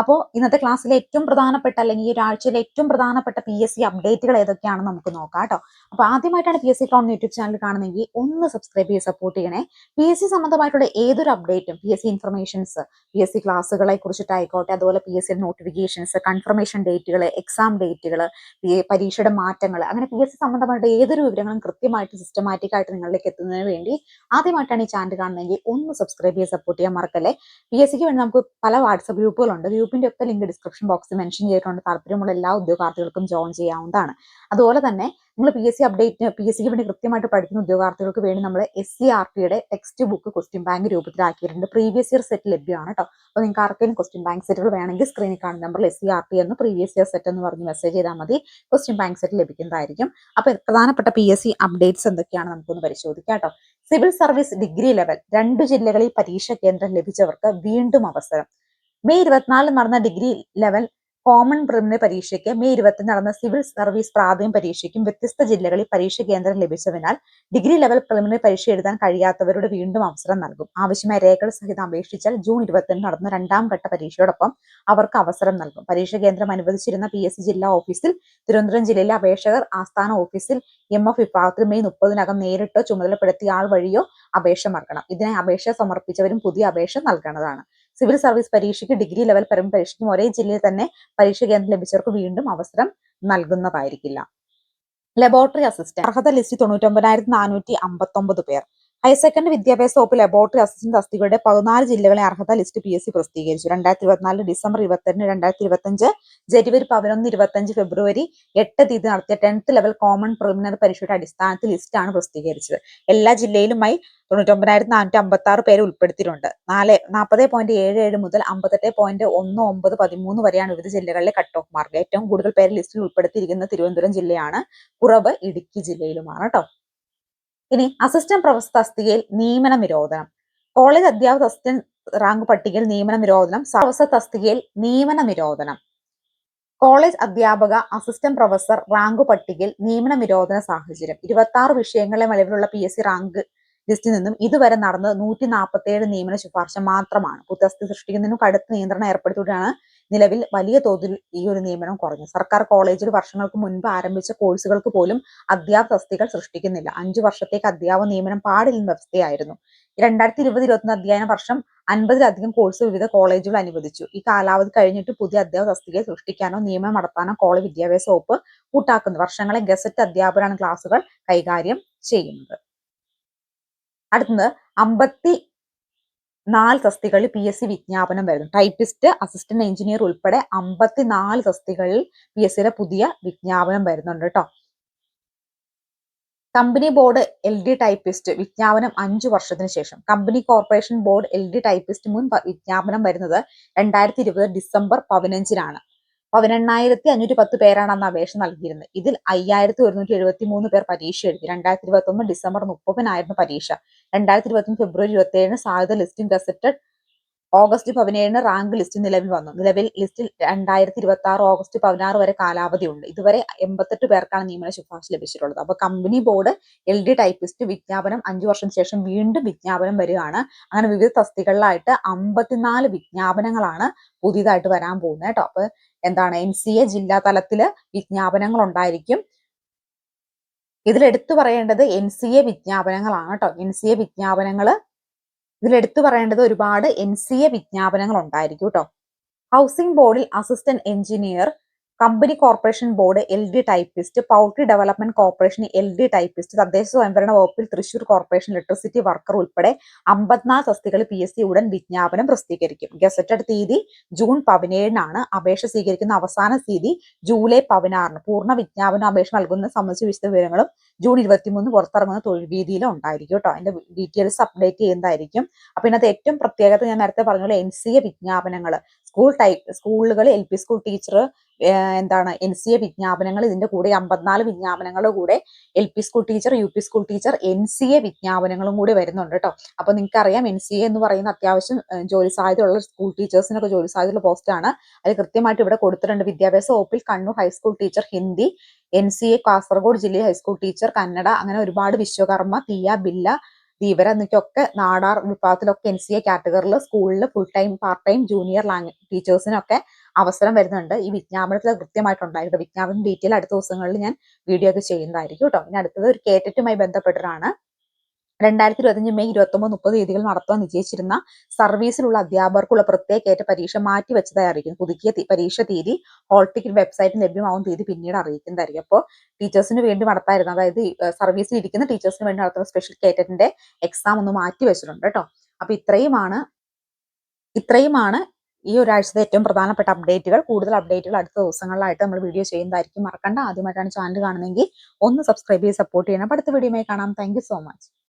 അപ്പോൾ ഇന്നത്തെ ക്ലാസ്സിലെ ഏറ്റവും പ്രധാനപ്പെട്ട അല്ലെങ്കിൽ ഈ ഒരാഴ്ചയിലെ ഏറ്റവും പ്രധാനപ്പെട്ട പി എസ് സി അപ്ഡേറ്റുകൾ ഏതൊക്കെയാണെന്ന് നമുക്ക് നോക്കാം കേട്ടോ. അപ്പോൾ ആദ്യമായിട്ടാണ് P S C crowned YouTube channel കാണുന്നതെങ്കിൽ ഒന്ന് സബ്സ്ക്രൈബ് ചെയ്ത് സപ്പോർട്ട് ചെയ്യണേ. പി എസ് സി സംബന്ധമായിട്ടുള്ള ഏതൊരു അപ്ഡേറ്റും P S C informations P S C ക്ലാസ്സുകളെ കുറിച്ചിട്ടായിക്കോട്ടെ അതുപോലെ P S C notifications confirmation ഡേറ്റുകൾ exam ഡേറ്റുകൾ പരീക്ഷയുടെ മാറ്റങ്ങൾ അങ്ങനെ പി എസ് സി സംബന്ധമായിട്ട് ഏതൊരു വിവരങ്ങളും കൃത്യമായിട്ട് സിസ്റ്റമാറ്റിക് ആയിട്ട് നിങ്ങളിലേക്ക് എത്തുന്നതിന് വേണ്ടി ആദ്യമായിട്ടാണ് ഈ ചാനൽ കാണുന്നതെങ്കിൽ ഒന്ന് സബ്സ്ക്രൈബ് ചെയ്ത് സപ്പോർട്ട് ചെയ്യാൻ മറക്കല്ലേ. പി എസ് സിക്ക് വേണ്ടി നമുക്ക് പല വാട്സപ്പ് ഗ്രൂപ്പുകളുണ്ട് ഗ്രൂപ്പിന്റെ ഒക്കെ ലിങ്ക് ഡിസ്ക്രിപ്ഷൻ ബോക്സിൽ മെൻഷൻ ചെയ്തിട്ടുണ്ട്. താല്പര്യമുള്ള എല്ലാ ഉദ്യോഗാർത്ഥികൾക്കും ജോയിൻ ചെയ്യാവുന്നതാണ്. അതുപോലെ തന്നെ നിങ്ങൾ P S C update P S സിക്ക് വേണ്ടി കൃത്യമായിട്ട് പഠിക്കുന്ന ഉദ്യോഗാർത്ഥികൾക്ക് വേണ്ടി നമ്മൾ എസ് സി ആർ ടിയുടെ ടെക്സ്റ്റ് ബുക്ക് ക്വസ്റ്റ്യൻ ബാങ്ക് രൂപത്തിലാക്കിയിട്ടുണ്ട്. പ്രീവിയസ് ഇയർ സെറ്റ് ലഭ്യമാണ് കേട്ടോ അപ്പോൾ നിങ്ങൾക്ക് ആർക്കെങ്കിലും ക്വസ്റ്റ്യൻ ബാങ്ക് സെറ്റുകൾ വേണമെങ്കിൽ സ്ക്രീനിൽ കാണുന്ന number S C R T എന്ന് പ്രീവിയസ് ഇയർ സെറ്റ് എന്ന് പറഞ്ഞ് മെസ്സേജ് ചെയ്താൽ മതി. ക്വസ്റ്റ്യൻ ബാങ്ക് സെറ്റ് ലഭിക്കുന്നതായിരിക്കും. അപ്പോൾ പ്രധാനപ്പെട്ട പി എസ് സി അപ്ഡേറ്റ്സ് എന്തൊക്കെയാണ് നമുക്കൊന്ന് പരിശോധിക്കാം കേട്ടോ സിവിൽ സർവീസ് ഡിഗ്രി ലെവൽ രണ്ട് ജില്ലകളിൽ പരീക്ഷാ കേന്ദ്രം ലഭിച്ചവർക്ക് വീണ്ടും അവസരം. മെയ് ഇരുപത്തിനാലിൽ നടന്ന ഡിഗ്രി ലെവൽ കോമൺ പ്രിലിമിനറി പരീക്ഷയ്ക്ക് മെയ് ഇരുപത്തി നടന്ന സിവിൽ സർവീസ് പ്രാഥമിക പരീക്ഷയ്ക്കും വ്യത്യസ്ത ജില്ലകളിൽ പരീക്ഷ കേന്ദ്രം ലഭിച്ചതിനാൽ ഡിഗ്രി ലെവൽ പ്രിലിമിനറി പരീക്ഷ എഴുതാൻ കഴിയാത്തവരോട് വീണ്ടും അവസരം നൽകും. ആവശ്യമായ രേഖകൾ സഹിതം അപേക്ഷിച്ചാൽ ജൂൺ ഇരുപത്തിന് നടന്ന രണ്ടാം ഘട്ട പരീക്ഷയോടൊപ്പം അവർക്ക് അവസരം നൽകും. പരീക്ഷ കേന്ദ്രം അനുവദിച്ചിരുന്ന പി എസ് സി ജില്ലാ ഓഫീസിൽ തിരുവനന്തപുരം ജില്ലയിലെ അപേക്ഷകർ ആസ്ഥാന ഓഫീസിൽ എം എഫ് വിഭാഗത്തിൽ മെയ് മുപ്പതിനകം നേരിട്ടോ ചുമതലപ്പെടുത്തിയ ആൾ വഴിയോ അപേക്ഷ നൽകണം ഇതിനായി അപേക്ഷ സമർപ്പിച്ചവരും പുതിയ അപേക്ഷ നൽകേണ്ടതാണ്. സിവിൽ സർവീസ് പരീക്ഷയ്ക്ക് ഡിഗ്രി ലെവൽ പരം പരീക്ഷയ്ക്കും ഒരേ ജില്ലയിൽ തന്നെ പരീക്ഷ കേന്ദ്രം ലഭിച്ചവർക്ക് വീണ്ടും അവസരം നൽകുന്നതായിരിക്കില്ല. ലബോറട്ടറി അസിസ്റ്റന്റ് അർഹത ലിസ്റ്റ് തൊണ്ണൂറ്റൊമ്പതിനായിരത്തി നാനൂറ്റി അമ്പത്തൊമ്പത് പേർ. ഹയർ സെക്കൻഡറി വിദ്യാഭ്യാസ വകുപ്പ് ലബോറട്ടറി അസിസ്റ്റന്റ് തസ്തികയുടെ പതിനാല് ജില്ലകളെ അർഹത ലിസ്റ്റ് പി എസ് സി പ്രസിദ്ധീകരിച്ചു. രണ്ടായിരത്തി ഇരുപത്തിനാല് ഡിസംബർ ഇരുപത്തിരണ്ട് രണ്ടായിരത്തി ഇരുപത്തഞ്ച് ജനുവരി പതിനൊന്ന് ഇരുപത്തഞ്ച് ഫെബ്രുവരി എട്ട് തീയതി നടത്തിയ ടെൻത്ത് ലെവൽ കോമൺ പ്രിലിമിനറി പരീക്ഷയുടെ അടിസ്ഥാനത്തിൽ ലിസ്റ്റാണ് പ്രസിദ്ധീകരിച്ചത്. എല്ലാ ജില്ലയിലുമായി തൊണ്ണൂറ്റൊമ്പതിനായിരത്തി നാനൂറ്റി അമ്പത്തി ആറ് പേരെ ഉൾപ്പെടുത്തിയിട്ടുണ്ട്. നാല് നാൽപ്പത് പോയിന്റ് ഏഴ് ഏഴ് മുതൽ അമ്പത്തെട്ട് പോയിന്റ് ഒന്ന് ഒമ്പത് പതിമൂന്ന് വരെയാണ് വിവിധ ജില്ലകളിലെ കട്ട് ഓഫ് മാർക്ക് ഏറ്റവും കൂടുതൽ പേര് ലിസ്റ്റിൽ ഉൾപ്പെടുത്തിയിരിക്കുന്ന തിരുവനന്തപുരം ജില്ലയാണ്. കുറവ് ഇടുക്കി ജില്ലയിലുമാണ് കേട്ടോ ഇനി അസിസ്റ്റന്റ് പ്രൊഫസർ തസ്തികയിൽ നിയമന നിരോധനം. കോളേജ് അധ്യാപക അസിസ്റ്റന്റ് റാങ്ക് പട്ടികയിൽ നിയമന നിരോധനം പ്രൊഫസർ തസ്തികയിൽ നിയമന നിരോധനം. കോളേജ് അധ്യാപക അസിസ്റ്റന്റ് പ്രൊഫസർ റാങ്ക് പട്ടികയിൽ നിയമന നിരോധന സാഹചര്യം. ഇരുപത്തി ആറ് വിഷയങ്ങളെ നിലവിലുള്ള പി എസ് സി റാങ്ക് ലിസ്റ്റിൽ നിന്നും ഇതുവരെ നടന്നത് നൂറ്റി നാൽപ്പത്തി ഏഴ് നിയമന ശുപാർശ മാത്രമാണ്. പുത്തസ്തി സൃഷ്ടിക്കുന്നതിനും കടുത്ത നിയന്ത്രണം ഏർപ്പെടുത്തിയാണ് നിലവിൽ വലിയ തോതിൽ ഈ ഒരു നിയമനം കുറഞ്ഞു. സർക്കാർ കോളേജിൽ വർഷങ്ങൾക്ക് മുൻപ് ആരംഭിച്ച കോഴ്സുകൾക്ക് പോലും അധ്യാപക തസ്തികൾ സൃഷ്ടിക്കുന്നില്ല. അഞ്ചു വർഷത്തേക്ക് അധ്യാപക നിയമനം പാടില്ലെന്ന വ്യവസ്ഥയായിരുന്നു. രണ്ടായിരത്തി ഇരുപത് ഇരുപത്തൊന്ന് അധ്യയന വർഷം അൻപതിലധികം കോഴ്സ് വിവിധ കോളേജുകൾ അനുവദിച്ചു. ഈ കാലാവധി കഴിഞ്ഞിട്ട് പുതിയ അധ്യാപക തസ്തികയെ സൃഷ്ടിക്കാനോ നിയമനം നടത്താനോ കോളേജ് വിദ്യാഭ്യാസ വകുപ്പ് കൂട്ടാക്കുന്നു. വർഷങ്ങളെ ഗസറ്റ് അധ്യാപകരാണ് ക്ലാസുകൾ കൈകാര്യം ചെയ്യുന്നത്. അടുത്തത് അമ്പത്തി നാല് തസ്തികളിൽ പി എസ് സി വിജ്ഞാപനം വരുന്നു. ടൈപ്പിസ്റ്റ് അസിസ്റ്റന്റ് എഞ്ചിനീയർ ഉൾപ്പെടെ അമ്പത്തിനാല് തസ്തികളിൽ പി എസ് സിയുടെ പുതിയ വിജ്ഞാപനം വരുന്നുണ്ട് കേട്ടോ company board L D typist വിജ്ഞാപനം അഞ്ചു വർഷത്തിന് ശേഷം. Company corporation board L D typist മുൻ വിജ്ഞാപനം വരുന്നത് രണ്ടായിരത്തി ഇരുപത് ഡിസംബർ പതിനഞ്ചിനാണ്. പതിനെണ്ണായിരത്തി അഞ്ഞൂറ്റി പത്ത് പേരാണ് അന്ന് അപേക്ഷ നൽകിയിരുന്നത് ഇതിൽ അയ്യായിരത്തി ഒരുന്നൂറ്റി എഴുപത്തി മൂന്ന് പേർ പരീക്ഷ എഴുതി. രണ്ടായിരത്തി ഇരുപത്തി ഒന്ന് ഡിസംബർ മുപ്പതിനായിരുന്നു പരീക്ഷ. രണ്ടായിരത്തി ഇരുപത്തി ഫെബ്രുവരി ഇരുപത്തി ഏഴിന് സാധ്യത ലിസ്റ്റിംഗ് ഗസറ്റഡ് ഓഗസ്റ്റ് പതിനേഴിന് റാങ്ക് ലിസ്റ്റ് നിലവിൽ വന്നു. നിലവിൽ ലിസ്റ്റിൽ രണ്ടായിരത്തി ഇരുപത്തി ആറ് ഓഗസ്റ്റ് പതിനാറ് വരെ കാലാവധി ഉണ്ട്. ഇതുവരെ എൺപത്തെട്ട് പേർക്കാണ് നിയമന ശുപാർശ ലഭിച്ചിട്ടുള്ളത്. അപ്പൊ company board L D typist വിജ്ഞാപനം അഞ്ചു വർഷം ശേഷം വീണ്ടും വിജ്ഞാപനം വരികയാണ്. അങ്ങനെ വിവിധ തസ്തികളിലായിട്ട് അമ്പത്തിനാല് വിജ്ഞാപനങ്ങളാണ് പുതിയതായിട്ട് വരാൻ പോകുന്നത് കേട്ടോ. അപ്പൊ എന്താണ് എൻ സി എ ജില്ലാ തലത്തിൽ വിജ്ഞാപനങ്ങൾ ഉണ്ടായിരിക്കും ഇതിൽ എടുത്തു പറയേണ്ടത് എൻ സി എ വിജ്ഞാപനങ്ങളാണ് കേട്ടോ. എൻ സി എ വിജ്ഞാപനങ്ങൾ ഇതിൽ എടുത്തു പറയേണ്ടത് ഒരുപാട് എൻ സി എ വിജ്ഞാപനങ്ങൾ ഉണ്ടായിരിക്കും കേട്ടോ ഹൗസിംഗ് ബോർഡിൽ assistant engineer company corporation board L D typist poultry development corporation L D typist തദ്ദേശ സ്വയംഭരണ വകുപ്പിൽ തൃശൂർ കോർപ്പറേഷൻ ഇലക്ട്രിസിറ്റി വർക്കർ ഉൾപ്പെടെ അമ്പത്തിനാല് തസ്തികൾ പി എസ് സി ഉടൻ വിജ്ഞാപനം പ്രസിദ്ധീകരിക്കും. ഗസറ്റഡ് തീയതി ജൂൺ പതിനേഴിനാണ് അപേക്ഷ സ്വീകരിക്കുന്ന അവസാന തീയതി ജൂലൈ പതിനാറിന്. പൂർണ വിജ്ഞാപന അപേക്ഷ നൽകുന്ന സംബന്ധിച്ച വിശദ വിവരങ്ങളും ജൂൺ ഇരുപത്തിമൂന്ന് പുറത്തിറങ്ങുന്ന തൊഴിൽ വീതിയിലും ഉണ്ടായിരിക്കും കേട്ടോ. അതിന്റെ ഡീറ്റെയിൽസ് അപ്ഡേറ്റ് ചെയ്യുന്നതായിരിക്കും. അപ്പൊ ഇതിനകത്ത് ഏറ്റവും പ്രത്യേകത ഞാൻ നേരത്തെ പറഞ്ഞ പോലെ എൻ സി എ വിജ്ഞാപനങ്ങൾ സ്കൂൾ ടൈപ്പ് സ്കൂളുകൾ എൽ പി സ്കൂൾ ടീച്ചർ എന്താണ് എൻ സി എ വിജ്ഞാപനങ്ങൾ ഇതിന്റെ കൂടെ അമ്പത്തിനാല് വിജ്ഞാപനങ്ങളുടെ കൂടെ L P school teacher U P school teacher N C A വിജ്ഞാപനങ്ങളും കൂടി വരുന്നുണ്ട് കേട്ടോ അപ്പൊ നിങ്ങൾക്ക് അറിയാം എൻ സി എ എന്ന് പറയുന്ന അത്യാവശ്യം ജോലി സാധ്യതയുള്ള സ്കൂൾ ടീച്ചേഴ്സിനൊക്കെ ജോലി സാധ്യതയുള്ള ആണ്. അത് കൃത്യമായിട്ട് ഇവിടെ കൊടുത്തിട്ടുണ്ട്. വിദ്യാഭ്യാസ വകുപ്പിൽ Kannur high school teacher Hindi N C A Kasaragod ജില്ലയിൽ ഹൈസ്കൂൾ ടീച്ചർ കന്നഡ അങ്ങനെ ഒരുപാട് വിശ്വകർമ്മ തീയ ബില്ല ഇവരെന്നൊക്കെ നാടാർ വിഭാഗത്തിലൊക്കെ എൻ സി എ കാറ്റഗറിയിൽ സ്കൂളിൽ full time part time junior lang ടീച്ചേഴ്സിനൊക്കെ അവസരം വരുന്നുണ്ട്. ഈ വിജ്ഞാപനത്തിൽ കൃത്യമായിട്ടുണ്ടായിരുന്നു വിജ്ഞാപനം ഡീറ്റെയിൽ അടുത്ത ദിവസങ്ങളിൽ ഞാൻ വീഡിയോ ഒക്കെ ചെയ്യുന്നതായിരിക്കും കേട്ടോ. ഇനി അടുത്തത് ഒരു കേറ്ററ്റുമായി ബന്ധപ്പെട്ടിട്ടാണ് രണ്ടായിരത്തി ഇരുപത്തിയഞ്ച് മെയ് ഇരുപത്തൊമ്പത് മുപ്പത് തീയതികൾ നടത്താൻ നിശ്ചയിച്ചിരുന്ന സർവീസിലുള്ള അധ്യാപകർക്കുള്ള പ്രത്യേക ഏറ്റ പരീക്ഷ മാറ്റിവെച്ചതായി അറിയിക്കുന്നു പുതുക്കിയ പരീക്ഷ തീയതി ഹോൾ ടിക്കറ്റ് വെബ്സൈറ്റിൽ ലഭ്യമാവും തീയതി പിന്നീട് അറിയിക്കുന്നതായിരിക്കും. അപ്പോൾ ടീച്ചേഴ്സിന് വേണ്ടി നടത്തായിരുന്നു. അതായത് സർവീസിൽ ഇരിക്കുന്ന ടീച്ചേഴ്സിന് വേണ്ടി നടത്തുന്ന സ്പെഷ്യൽ കേറ്ററ്റിന്റെ എക്സാം ഒന്ന് മാറ്റി വെച്ചിട്ടുണ്ട് കേട്ടോ. അപ്പൊ ഇത്രയുമാണ് ഇത്രയുമാണ് ഈ ഒരാഴ്ചത്തെ ഏറ്റവും പ്രധാനപ്പെട്ട അപ്ഡേറ്റുകൾ. കൂടുതൽ അപ്ഡേറ്റുകൾ അടുത്ത ദിവസങ്ങളിലായിട്ട് നമ്മൾ വീഡിയോ ചെയ്യുന്നതായിരിക്കും മറക്കണ്ട. ആദ്യമായിട്ടാണ് ചാനൽ കാണുന്നതെങ്കിൽ ഒന്ന് സബ്സ്ക്രൈബ് ചെയ്ത് സപ്പോർട്ട് ചെയ്യണം. അടുത്ത വീഡിയോയുമായി കാണാം. Thank so much.